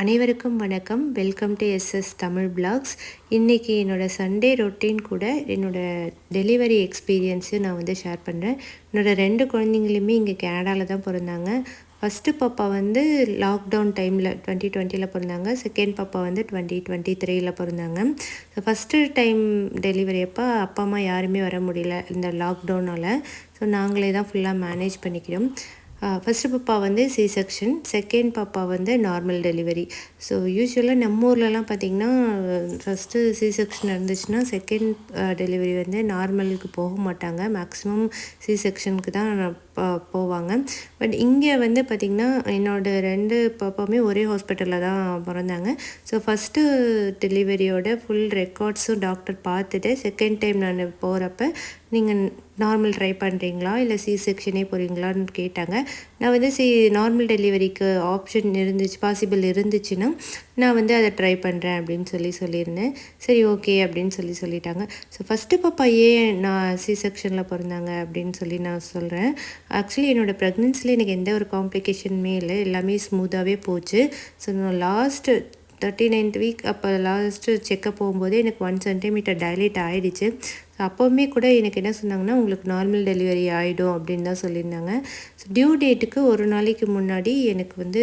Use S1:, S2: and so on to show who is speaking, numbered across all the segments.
S1: அனைவருக்கும் வணக்கம். Welcome to SS Tamil vlogs இன்றைக்கி என்னோடய சண்டே ரொட்டீன் கூட என்னோடய டெலிவரி எக்ஸ்பீரியன்ஸையும் நான் வந்து ஷேர் பண்ணுறேன் என்னோடய ரெண்டு குழந்தைங்களுமே இங்கே கனடாவில் தான் பிறந்தாங்க. ஃபஸ்ட்டு பாப்பா வந்து லாக்டவுன் டைமில் டுவெண்ட்டி டுவெண்ட்டியில் பிறந்தாங்க. செகண்ட் பாப்பா வந்து டுவெண்ட்டி டுவெண்ட்டி த்ரீயில் பிறந்தாங்க. ஸோ ஃபஸ்ட்டு டைம் டெலிவரி அப்போ அப்பா அம்மா யாருமே வர முடியல இந்த லாக்டவுனால் ஸோ நாங்களே தான் ஃபுல்லாக மேனேஜ் பண்ணிக்கிறோம். ஃபஸ்ட்டு பாப்பா வந்து சி செக்ஷன் செகண்ட் பாப்பா வந்து நார்மல் டெலிவரி ஸோ யூஸ்வலாக நம்ம ஊர்லலாம் பார்த்திங்கன்னா ஃபஸ்ட்டு சி செக்ஷன் இருந்துச்சுன்னா செகண்ட் டெலிவரி வந்து நார்மலுக்கு போக மாட்டாங்க. மேக்ஸிமம் சி செக்ஷனுக்கு தான் போவாங்க. பட் இங்கே வந்து பார்த்திங்கன்னா என்னோடய ரெண்டு பாப்பாவுமே ஒரே ஹாஸ்பிட்டலில் தான் பிறந்தாங்க. ஸோ ஃபஸ்ட்டு டெலிவரியோட ஃபுல் ரெக்கார்ட்ஸும் டாக்டர் பார்த்துட்டு செகண்ட் டைம் நான் போகிறப்ப நீங்கள் நார்மல் ட்ரை பண்ணுறீங்களா இல்லை சி செக்ஷனே போகிறீங்களான்னு கேட்டாங்க. நான் வந்து சி நார்மல் டெலிவரிக்கு ஆப்ஷன் இருந்துச்சு பாசிபிள் இருந்துச்சுன்னா நான் வந்து அதை ட்ரை பண்ணுறேன் அப்படின்னு சொல்லி சொல்லியிருந்தேன். சரி ஓகே அப்படின்னு சொல்லி சொல்லிட்டாங்க. ஸோ ஃபஸ்ட்டு பாப்பா ஏன் நான் சி செக்ஷனில் பிறந்தாங்க அப்படின்னு சொல்லி நான் சொல்கிறேன் ஆக்சுவலி என்னோடய ப்ரெக்னென்சியில் எனக்கு எந்த ஒரு காம்ப்ளிகேஷனுமே இல்லை. எல்லாமே ஸ்மூத்தாகவே போச்சு. ஸோ நான் லாஸ்ட்டு தேர்ட்டி நைன்த் வீக் அப்போ லாஸ்ட்டு செக்கப் போகும்போது எனக்கு ஒன் சென்டிமீட்டர் டைலேட் ஆகிடுச்சு அப்போவுமே கூட எனக்கு என்ன சொன்னாங்கன்னா உங்களுக்கு நார்மல் டெலிவரி ஆகிடும் அப்படின்னு தான் சொல்லியிருந்தாங்க. ஸோ டியூ டேட்டுக்கு ஒரு நாளைக்கு முன்னாடி எனக்கு வந்து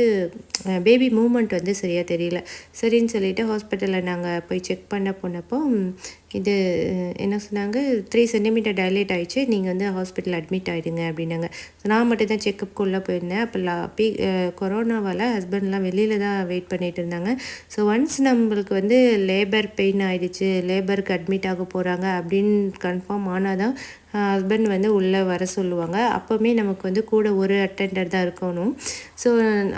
S1: பேபி மூமெண்ட் வந்து சரியாக தெரியல. சரின்னு சொல்லிவிட்டு ஹாஸ்பிட்டலில் நாங்கள் போய் செக் பண்ண போனப்போ இது என்ன சொன்னாங்க? த்ரீ சென்டிமீட்டர் டைலேட் ஆகிடுச்சு நீங்கள் வந்து ஹாஸ்பிட்டல் அட்மிட் ஆகிடுங்க அப்படின்னாங்க. ஸோ நான் மட்டும் தான் செக்கப்புக்குள்ளே போயிருந்தேன். அப்போ லா பி கொரோனாவால் ஹஸ்பண்ட்லாம் வெளியில் தான் வெயிட் பண்ணிகிட்டு இருந்தாங்க. ஸோ ஒன்ஸ் நம்மளுக்கு வந்து லேபர் பெயின் ஆகிடுச்சு லேபருக்கு அட்மிட் ஆக போகிறாங்க அப்படின்னு கன்ஃபார்ம் ஆனால் தான் ஹஸ்பண்ட் வந்து உள்ளே வர சொல்லுவாங்க. அப்போவுமே நமக்கு வந்து கூட ஒரு அட்டெண்டர் தான் இருக்கணும். ஸோ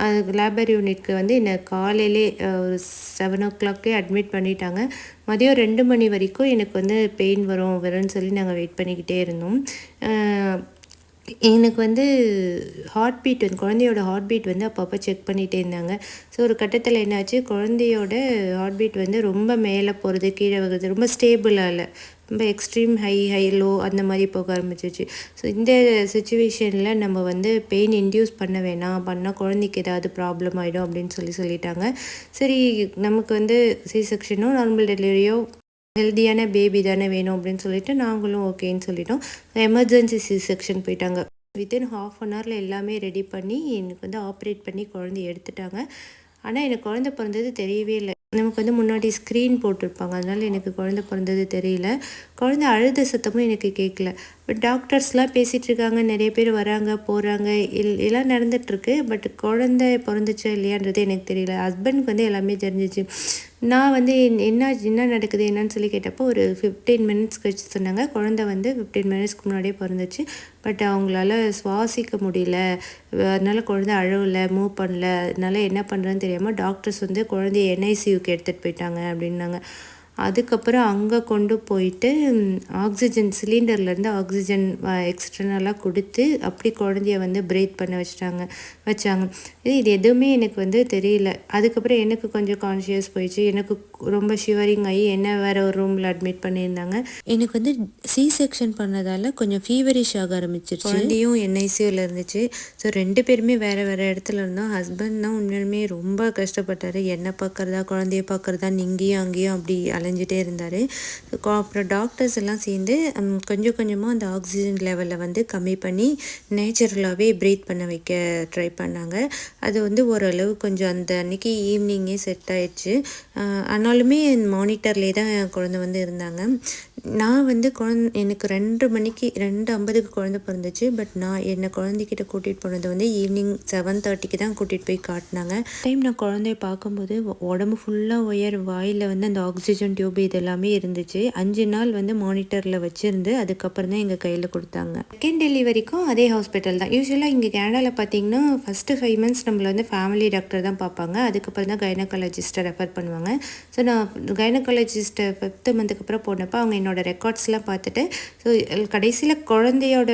S1: அது லேபர் யூனிட்க்கு வந்து என்னை காலையிலே ஒரு செவன் ஓ கிளாக்கே அட்மிட் பண்ணிட்டாங்க. மதியம் ரெண்டு மணி வரைக்கும் எனக்கு வந்து பெயின் வரும் வரும்னு சொல்லி நாங்கள் வெயிட் பண்ணிக்கிட்டே இருந்தோம். எனக்கு வந்து ஹார்ட் பீட் வந்து குழந்தையோட ஹார்ட் பீட் வந்து அப்பப்போ செக் பண்ணிகிட்டே இருந்தாங்க. ஸோ ஒரு கட்டத்தில் என்னாச்சு குழந்தையோட ஹார்ட் பீட் வந்து ரொம்ப மேலே போகிறது கீழே வருது ரொம்ப ஸ்டேபிளாக இல்லை. ரொம்ப எக்ஸ்ட்ரீம் ஹை ஹை லோ அந்த மாதிரி போக ஆரம்பிச்சிச்சு ஸோ இந்த சுச்சுவேஷனில் நம்ம வந்து பெயின் இன்டியூஸ் பண்ண வேணாம். பண்ணால் குழந்தைக்கு ஏதாவது ப்ராப்ளம் ஆகிடும் அப்படின்னு சொல்லி சொல்லிட்டாங்க. சரி நமக்கு வந்து சி செக்ஷனோ நார்மல் டெலிவரியோ ஹெல்த்தியான பேபி தானே வேணும் அப்படின்னு சொல்லிட்டு நாங்களும் ஓகேன்னு சொல்லிட்டோம். எமர்ஜென்சி சி செக்ஷன் போயிட்டாங்க. வித்தின் ஹாஃப் அன் ஹவரில் எல்லாமே ரெடி பண்ணி எனக்கு வந்து ஆப்ரேட் பண்ணி குழந்தைய எடுத்துட்டாங்க. ஆனால் எனக்கு குழந்தை பிறந்தது தெரியவே இல்லை. நமக்கு வந்து முன்னாடி ஸ்க்ரீன் போட்டிருப்பாங்க. அதனால் எனக்கு குழந்த பிறந்தது தெரியல. குழந்த அழுத சத்தமும் எனக்கு கேட்கல பட் டாக்டர்ஸ்லாம் பேசிகிட்டு இருக்காங்க. நிறைய பேர் வராங்க போகிறாங்க இல் எல்லாம் நடந்துகிட்ருக்கு பட் குழந்த பிறந்துச்சா இல்லையான்றது எனக்கு தெரியல. ஹஸ்பண்ட்க்கு வந்து எல்லாமே தெரிஞ்சிச்சு. நான் வந்து என்ன என்ன நடக்குது என்னன்னு சொல்லி கேட்டப்போ ஒரு ஃபிஃப்டீன் மினிட்ஸ் கழிச்சு சொன்னாங்க. குழந்த வந்து ஃபிஃப்டீன் மினிட்ஸ்க்கு முன்னாடியே பிறந்துச்சு. பட் அவங்களால சுவாசிக்க முடியல. அதனால் குழந்த அழவில்லை மூவ் பண்ணல. அதனால என்ன பண்ணுறதுன்னு தெரியாமல் டாக்டர்ஸ் வந்து குழந்தைய என்ஐசியூக்கு எடுத்துகிட்டு போயிட்டாங்க அப்படின்னாங்க. அதுக்கப்புறம் அங்கே கொண்டு போயிட்டு ஆக்சிஜன் சிலிண்டர்லேருந்து ஆக்சிஜன் எக்ஸ்டர்னலாக கொடுத்து அப்படி குழந்தைய வந்து பிரேத் பண்ண வச்சிட்டாங்க வச்சாங்க. இது எதுவுமே எனக்கு வந்து தெரியல. அதுக்கப்புறம் எனக்கு கொஞ்சம் கான்ஷியஸ் போயிடுச்சு. எனக்கு ரொம்ப ஷிவரிங் ஆகி என்ன வேறு ஒரு ரூமில் அட்மிட் பண்ணியிருந்தாங்க. எனக்கு வந்து சி செக்ஷன் பண்ணதால் கொஞ்சம் ஃபீவரிஷ் ஆக ஆரம்பிச்சிருச்சு. குழந்தையும் என்ஐசியூவில் இருந்துச்சு. ஸோ ரெண்டு பேருமே வேறு வேறு இடத்துல இருந்தோம். ஹஸ்பண்ட் தான் உண்மையுமே ரொம்ப கஷ்டப்பட்டார். என்ன பார்க்குறதா குழந்தைய பார்க்குறதா இங்கேயும் அங்கேயும் அப்படி அலை அலைஞ்சிட்டே இருந்தார். அப்புறம் டாக்டர்ஸ் எல்லாம் சேர்ந்து கொஞ்சம் கொஞ்சமாக அந்த ஆக்சிஜன் லெவலை வந்து கம்மி பண்ணி நேச்சுரலாகவே ப்ரீத் பண்ண வைக்க ட்ரை பண்ணாங்க. அது வந்து ஓரளவு கொஞ்சம் அந்த அன்றைக்கி ஈவினிங்கே செட் ஆயிடுச்சு. ஆனாலுமே மானிட்டர்லேயே தான் என் குழந்தை வந்து இருந்தாங்க. நான் வந்து குழந்த எனக்கு ரெண்டு மணிக்கு ரெண்டு ஐம்பதுக்கு குழந்த பிறந்துச்சு. பட் நான் என்னை குழந்தைக்கிட்ட கூட்டிகிட்டு போனது வந்து ஈவினிங் செவன் தேர்ட்டிக்கு தான் கூட்டிகிட்டு போய் காட்டினாங்க. டைம் நான் குழந்தைய பார்க்கும்போது உடம்பு ஃபுல்லாக ஒயர் வாயில் வந்து அந்த ஆக்சிஜன் டியூப் இது எல்லாமே இருந்துச்சு. அஞ்சு நாள் வந்து மானிட்டரில் வச்சுருந்து அதுக்கப்புறம் தான் எங்கள் கையில் கொடுத்தாங்க. செகண்ட் டெலிவரிக்கும் அதே ஹாஸ்பிட்டல் தான். யூஸ்வலாக இங்கே கேனடாவில் பார்த்தீங்கன்னா ஃபஸ்ட்டு ஃபைவ் மந்த்ஸ் நம்மளை வந்து ஃபேமிலி டாக்டர் தான் பார்ப்பாங்க. அதுக்கப்புறம் தான் கைனகாலஜிஸ்ட்டை ரெஃபர் பண்ணுவாங்க. ஸோ நான் கைனகாலஜிஸ்ட்டை ஃபிஃப்த்து மந்த்துக்கு அப்புறம் போனப்போ அவங்க என்னோட ரெக்கார்ட்ஸ்லாம் பார்த்துட்டு ஸோ கடைசியில் குழந்தையோட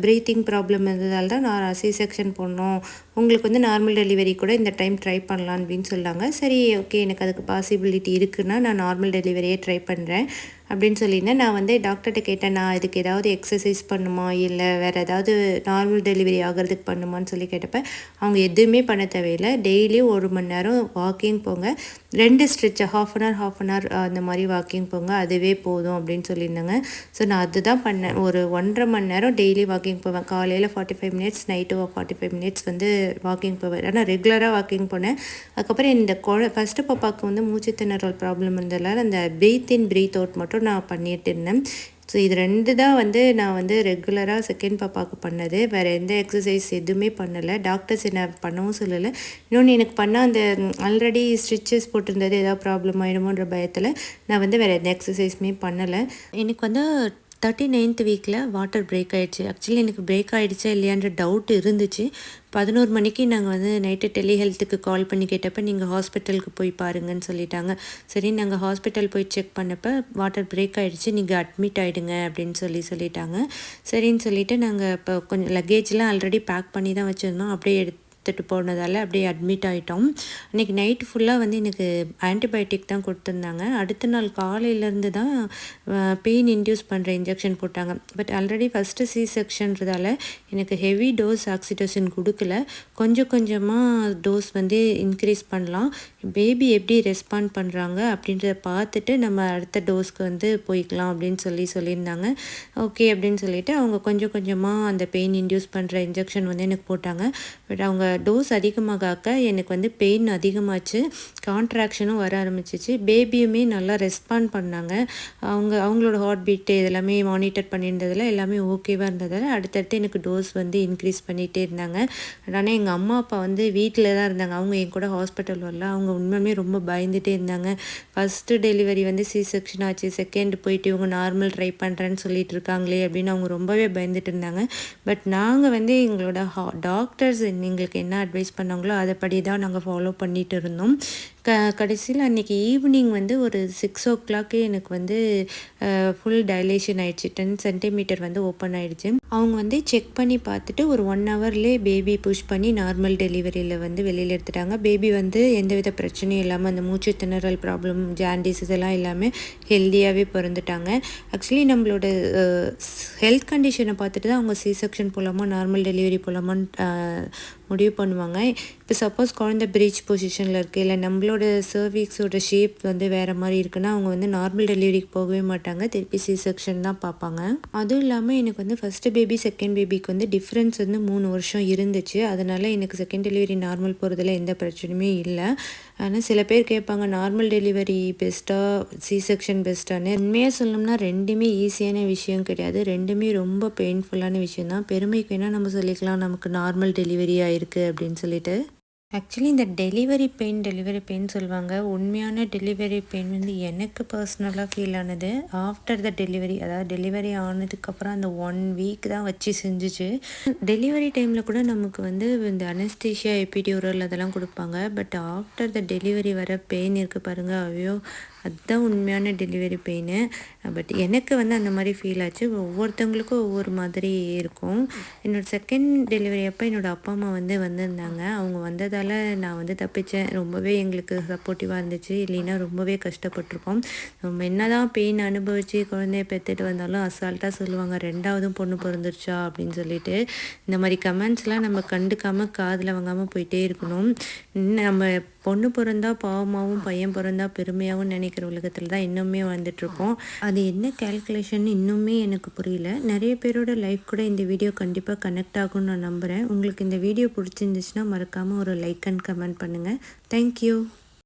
S1: ப்ரீத்திங் ப்ராப்ளம் இருந்ததால் தான் நான் சி செக்ஷன் போடணும் உங்களுக்கு வந்து நார்மல் டெலிவரி கூட இந்த டைம் ட்ரை பண்ணலாம் அப்படின்னு சொல்லாங்க சரி ஓகே எனக்கு அதுக்கு பாசிபிலிட்டி இருக்குன்னா நான் நார்மல் டெலிவரியே ட்ரை பண்ணுறேன் அப்படின்னு சொல்லியிருந்தேன். நான் வந்து டாக்டர்கிட்ட கேட்டேன் நான் இதுக்கு ஏதாவது எக்ஸசைஸ் பண்ணுமா? இல்லை வேறு ஏதாவது நார்மல் டெலிவரி ஆகிறதுக்கு பண்ணுமான்னு சொல்லி கேட்டப்ப அவங்க எதுவுமே பண்ண தேவையில்லை. டெய்லியும் ஒரு மணி நேரம் வாக்கிங் போங்க. ரெண்டு stretch half an hour half an hour அந்த மாதிரி வாக்கிங் போங்க. அதுவே போதும் அப்படின்னு சொல்லியிருந்தாங்க. ஸோ நான் அதுதான் பண்ணேன். ஒரு ஒன்றரை மணி நேரம் டெய்லி வாக்கிங் போவேன். காலையில் forty five minutes night forty five minutes வந்து வாக்கிங் போவேன். ஆனால் ரெகுலராக வாக்கிங் போனேன். அதுக்கப்புறம் இந்த குழ ஃபஸ்ட்டு பாப்பாவுக்கு வந்து மூச்சு திணறல் ப்ராப்ளம் இருந்ததால் அந்த ப்ரீத் இன் ப்ரீத் அவுட் மட்டும் நான் பண்ணிட்டு இருந்தேன். ஸோ இது ரெண்டு தான் வந்து நான் வந்து ரெகுலராக செகண்ட் பாப்பாவுக்கு பண்ணது. வேறு எந்த எக்ஸசைஸ் எதுவுமே பண்ணலை. டாக்டர்ஸ் என்ன பண்ணவும் சொல்லலை. இன்னொன்று எனக்கு பண்ணால் அந்த ஆல்ரெடி ஸ்டிச்சஸ் போட்டிருந்தது ஏதாவது ப்ராப்ளம் ஆகிடுமோன்ற பயத்தில் நான் வந்து வேறு எந்த எக்ஸசைஸுமே பண்ணலை. எனக்கு வந்து தேர்ட்டி நைன்த் வீக்கில் வாட்டர் பிரேக் ஆகிடுச்சு ஆக்சுவலி எனக்கு பிரேக் ஆகிடுச்சா இல்லையான்ற டவுட் இருந்துச்சு. பதினோரு மணிக்கு நாங்கள் வந்து நைட்டு டெலி ஹெல்த்துக்கு கால் பண்ணி கேட்டப்போ நீங்கள் ஹாஸ்பிட்டலுக்கு போய் பாருங்கன்னு சொல்லிட்டாங்க. சரி நாங்கள் ஹாஸ்பிட்டல் போய் செக் பண்ணப்போ வாட்டர் பிரேக் ஆகிடுச்சு நீங்கள் அட்மிட் ஆகிடுங்க அப்படின்னு சொல்லி சொல்லிட்டாங்க. சரின்னு சொல்லிவிட்டு நாங்கள் இப்போ கொஞ்சம் லக்கேஜ்லாம் ஆல்ரெடி பேக் பண்ணி தான் வச்சுருந்தோம். அப்படியே எடுத்து எடுத்துகிட்டு போனதால் அப்படியே அட்மிட் ஆகிட்டோம் இன்றைக்கி நைட்டு ஃபுல்லாக வந்து எனக்கு ஆன்டிபயோட்டிக் தான் கொடுத்துருந்தாங்க. அடுத்த நாள் காலையிலேருந்து தான் பெயின் இன்டியூஸ் பண்ணுற இன்ஜெக்ஷன் போட்டாங்க. பட் ஆல்ரெடி ஃபஸ்ட்டு சி செக்ஷன்றதால எனக்கு ஹெவி டோஸ் ஆக்சிடோசின் கொடுக்கல. கொஞ்சம் கொஞ்சமாக டோஸ் வந்து இன்க்ரீஸ் பண்ணலாம். பேபி எப்படி ரெஸ்பாண்ட் பண்ணுறாங்க அப்படின்றத பார்த்துட்டு நம்ம அடுத்த டோஸ்க்கு வந்து போய்க்கலாம் அப்படின்னு சொல்லி சொல்லியிருந்தாங்க. ஓகே அப்படின்னு சொல்லிவிட்டு அவங்க கொஞ்சம் கொஞ்சமாக அந்த பெயின் இன்டியூஸ் பண்ணுற இன்ஜெக்ஷன் வந்து எனக்கு போட்டாங்க. பட் அவங்க டோஸ் அதிகமாக எனக்கு வந்து பெயின் அதிகமாச்சு. கான்ட்ராக்ஷனும் வர ஆரம்பிச்சிச்சு. பேபியுமே நல்லா ரெஸ்பாண்ட் பண்ணாங்க. அவங்க அவங்களோட ஹார்ட் பீட்டு இதெல்லாமே மானிட்டர் பண்ணியிருந்ததில் எல்லாமே ஓகேவாக இருந்ததால் அடுத்தடுத்து எனக்கு டோஸ் வந்து இன்க்ரீஸ் பண்ணிகிட்டே இருந்தாங்க. ஆனால் எங்கள் அம்மா அப்பா வந்து வீட்டில் தான் இருந்தாங்க. அவங்க என் கூட ஹாஸ்பிட்டல் வரல. அவங்க உண்மையுமே ரொம்ப பயந்துகிட்டே இருந்தாங்க. ஃபஸ்ட்டு டெலிவரி வந்து சி செக்ஷன் ஆச்சு. செகண்ட் போயிட்டு இவங்க நார்மல் ட்ரை பண்ணுறேன்னு சொல்லிட்டு இருக்காங்களே அப்படின்னு அவங்க ரொம்பவே பயந்துட்டு இருந்தாங்க. பட் நாங்கள் வந்து எங்களோட ஹா டாக்டர்ஸ் எங்களுக்கு என்ன அட்வைஸ் பண்ணாங்களோ அதைப்படி தான் நாங்கள் ஃபாலோ பண்ணிகிட்டு இருந்தோம். க கடைசியில் அன்றைக்கி ஈவினிங் வந்து ஒரு சிக்ஸ் ஓ கிளாக்கே எனக்கு வந்து ஃபுல் டைலேஷன் ஆகிடுச்சு டென் சென்டிமீட்டர் வந்து ஓப்பன் ஆகிடுச்சு அவங்க வந்து செக் பண்ணி பார்த்துட்டு ஒரு ஒன் ஹவர்லேயே பேபி புஷ் பண்ணி நார்மல் டெலிவரியில் வந்து வெளியில் எடுத்துட்டாங்க. பேபி வந்து எந்தவித பிரச்சனையும் இல்லாமல் அந்த மூச்சு திணறல் ப்ராப்ளம் ஜாண்டிஸ் இதெல்லாம் இல்லாமல் ஹெல்த்தியாகவே பிறந்துட்டாங்க. ஆக்சுவலி நம்மளோட ஹெல்த் கண்டிஷனை பார்த்துட்டு தான் அவங்க சி செக்ஷன் போகலாமா நார்மல் டெலிவரி போகலாமான்னு முடிவு பண்ணுவாங்க. இப்போ சப்போஸ் குழந்த பிரீச் பொசிஷனில் இருக்குது இல்லை நம்மளும் நம்மளோட சர்வீக்ஸோட ஷேப் வந்து வேறு மாதிரி இருக்குன்னா அவங்க வந்து நார்மல் டெலிவரிக்கு போகவே மாட்டாங்க. திருப்பி சி செக்ஷன் தான் பார்ப்பாங்க. அதுவும் இல்லாமல் எனக்கு வந்து ஃபஸ்ட்டு பேபி செகண்ட் பேபிக்கு வந்து டிஃப்ரென்ஸ் வந்து மூணு வருஷம் இருந்துச்சு. அதனால் எனக்கு செகண்ட் டெலிவரி நார்மல் போகிறதுல எந்த பிரச்சனையுமே இல்லை. ஆனால் சில பேர் கேட்பாங்க நார்மல் டெலிவரி பெஸ்ட்டாக சி செக்ஷன் பெஸ்ட்டானு உண்மையாக சொல்லணும்னா ரெண்டுமே ஈஸியான விஷயம் கிடையாது. ரெண்டுமே ரொம்ப பெயின்ஃபுல்லான விஷயம் தான். பெருமைக்கு வேணால் நம்ம சொல்லிக்கலாம் நமக்கு நார்மல் டெலிவரி ஆயிருக்கு அப்படின்னு சொல்லிட்டு. ஆக்சுவலி இந்த டெலிவரி பெயின் டெலிவரி பெயின் சொல்லுவாங்க. உண்மையான டெலிவரி பெயின் வந்து எனக்கு பர்சனலாக ஃபீல் ஆனது. ஆஃப்டர் த டெலிவரி அதாவது டெலிவரி ஆனதுக்கப்புறம் அந்த ஒன் வீக் தான் வச்சு செஞ்சுச்சு. டெலிவரி டைமில் கூட நமக்கு வந்து இந்த அனஸ்தீஷியா எபிடியூரல் அதெல்லாம் கொடுப்பாங்க. பட் ஆஃப்டர் த டெலிவரி வர பெயின் இருக்குது பாருங்கள் ஐயோ அதுதான் உண்மையான டெலிவரி பெயின் பட் எனக்கு வந்து அந்த மாதிரி ஃபீல் ஆச்சு. ஒவ்வொருத்தவங்களுக்கும் ஒவ்வொரு மாதிரி இருக்கும். என்னோடய செகண்ட் டெலிவரி அப்போ என்னோடய அப்பா அம்மா வந்து வந்திருந்தாங்க. அவங்க வந்ததால் நான் வந்து தப்பித்தேன் ரொம்பவே எங்களுக்கு சப்போர்ட்டிவாக இருந்துச்சு. இல்லைன்னா ரொம்பவே கஷ்டப்பட்டிருக்கோம் நம்ம என்ன தான் பெயின் அனுபவித்து குழந்தைய பெற்றுட்டு வந்தாலும் அசால்ட்டாக சொல்லுவாங்க. ரெண்டாவதும் பொண்ணு பிறந்துருச்சா அப்படின்னு சொல்லிட்டு. இந்த மாதிரி கமெண்ட்ஸ்லாம் நம்ம கண்டுக்காமல் காதில் வாங்காமல் போயிட்டே இருக்கணும். நம்ம பொண்ணு பிறந்தா பாவமாகவும் பையன் பிறந்தா பெருமையாகவும் நினைக்கிற உலகத்தில் தான் இன்னுமே வந்துட்டுருக்கோம் அது என்ன கேல்குலேஷன் இன்னுமே எனக்கு புரியல. நிறைய பேரோட லைஃப் கூட இந்த வீடியோ கண்டிப்பாக கனெக்ட் ஆகும்னு நான் நம்புகிறேன் உங்களுக்கு இந்த வீடியோ பிடிச்சிருந்துச்சுன்னா மறக்காமல் ஒரு லைக் அண்ட் கமெண்ட் பண்ணுங்கள் தேங்க்யூ